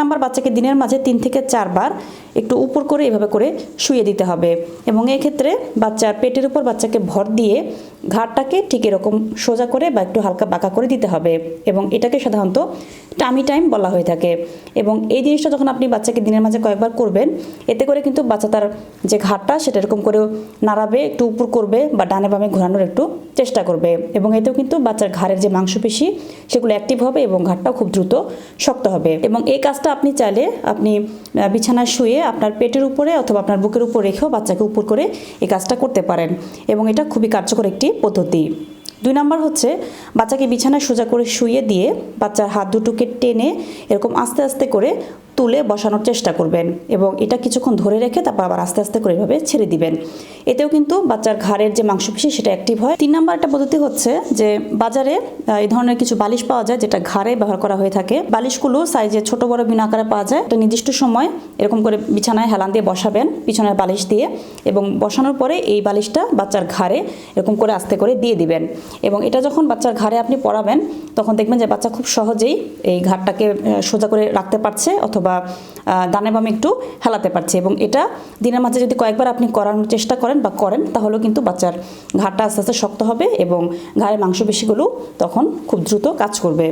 Number বাচ্চাকে দিনের মাঝে তিন থেকে চারবার একটু উপর করে এভাবে করে শুয়ে দিতে হবে। এবং এক্ষেত্রে বাচ্চার পেটের উপর বাচ্চাকে ভর দিয়ে ঘাটটাকে ঠিক এরকম সোজা করে বা একটু হালকা বাঁকা করে দিতে হবে এবং এটাকে সাধারণত টামি টাইম বলা হয়ে থাকে। এবং এই জিনিসটা যখন আপনি বাচ্চাকে দিনের মাঝে কয়েকবার করবেন, এতে করে কিন্তু বাচ্চা তার যে ঘাটটা সেটা এরকম করে নাড়াবে, একটু উপর করবে বা ডানে বামে ঘোরানোর একটু চেষ্টা করবে। এবং এতেও কিন্তু বাচ্চার ঘাড়ের যে মাংসপেশি সেগুলো অ্যাক্টিভ হবে এবং ঘাটটাও খুব দ্রুত শক্ত হবে। এবং এই কাজটা আপনি চাইলে আপনি বিছানায় শুয়ে আপনার পেটের উপরে অথবা আপনার বুকের উপর রেখেও বাচ্চাকে উপর করে এই কাজটা করতে পারেন। এবং এটা খুবই কার্যকর একটি পদ্ধতি। দুই নম্বর হচ্ছে, বাচ্চাকে বিছানায় সোজা করে শুয়ে দিয়ে বাচ্চার হাত দুটোকে টেনে এরকম আস্তে আস্তে করে তুলে বসানোর চেষ্টা করবেন এবং এটা কিছুক্ষণ ধরে রেখে তারপর আবার আস্তে আস্তে করে এভাবে ছেড়ে দিবেন। এতেও কিন্তু বাচ্চার ঘাড়ের যে মাংসপেশি সেটা অ্যাক্টিভ হয়। তিন নাম্বার একটা পদ্ধতি হচ্ছে যে বাজারে এই ধরনের কিছু বালিশ পাওয়া যায় যেটা ঘাড়ে ব্যবহার করা হয়ে থাকে। বালিশগুলো সাইজে ছোট বড় বিভিন্ন আকারে পাওয়া যায়। একটা নির্দিষ্ট সময় এরকম করে বিছানায় হেলান দিয়ে বসাবেন পিছনের বালিশ দিয়ে এবং বসানোর পরে এই বালিশটা বাচ্চার ঘাড়ে এরকম করে আস্তে করে দিয়ে দিবেন। এবং এটা যখন বাচ্চার ঘাড়ে আপনি পরাবেন তখন দেখবেন যে বাচ্চা খুব সহজেই এই ঘাটটাকে সোজা করে রাখতে পারছে অথবা ডানে বামে একটু হেলাতে পারছে এবং এটা দিনের মাঝে যদি কয়েকবার আপনি করানোর চেষ্টা করেন বা করেন, তাহলেও কিন্তু বাচ্চার ঘাটটা আস্তে আস্তে শক্ত হবে এবং ঘাড়ের মাংসপেশিগুলো তখন খুব দ্রুত কাজ করবে।